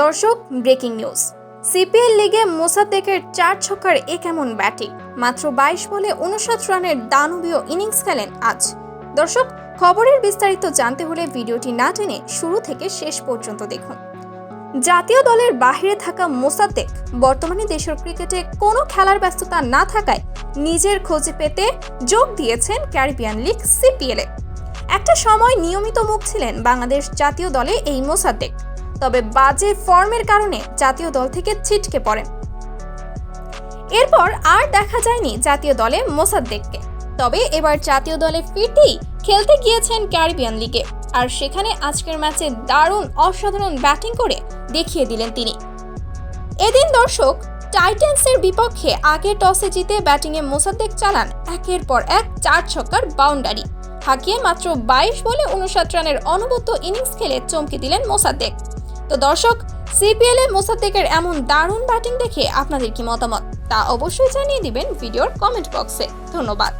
দর্শক, breaking news. CPL লিগে মোসাদ্দেকের চার ছক্কার এ কেমন ব্যাটিং? মাত্র বাইশ বলে উনষাট রানের দানবীয় ইনিংস খেলেন আজ। দর্শক, খবরের বিস্তারিত জানতে হলে ভিডিওটি না টেনে শুরু থেকে শেষ পর্যন্ত দেখুন। জাতীয় দলের বাইরে থাকা মোসাদ্দেক বর্তমানে দেশের ক্রিকেটে কোনো খেলার ব্যস্ততা না থাকায় নিজের খোঁজে পেতে যোগ দিয়েছেন ক্যারিবিয়ান লিগ সিপিএলে। একটা সময় নিয়মিত মুখ ছিলেন বাংলাদেশ জাতীয় দলে এই মোসাদ্দেক। তবে বাজে ফর্মের কারণে জাতীয় দল থেকে ছিটকে পড়েন। এরপর আর দেখা যায়নি জাতীয় দলে মোসাদ্দেককে। তবে এবার জাতীয় দলে ফিরতেই খেলতে গিয়েছেন ক্যারিবিয়ান লিগে। আর সেখানে আজকের ম্যাচে দারুণ অসাধারণ ব্যাটিং করে দেখিয়ে দিলেন তিনি। এদিন দর্শক টাইটান্সের বিপক্ষে আগে টসে জিতে ব্যাটিংয়ে মোসাদ্দেক চালান একের পর এক চার ছক্কার বাউন্ডারি। হাঁকিয়ে মাত্র বাইশ বলে উনষাট রানের অনবদ্য ইনিংস খেলে চমকে দিলেন মোসাদ্দেক। তো দর্শক সিপিএল এ মোসাদ্দেকের এমন দারুণ ব্যাটিং দেখে আপনাদের কি মতামত? তা অবশ্যই জানিয়ে দিবেন ভিডিওর কমেন্ট বক্সে। ধন্যবাদ।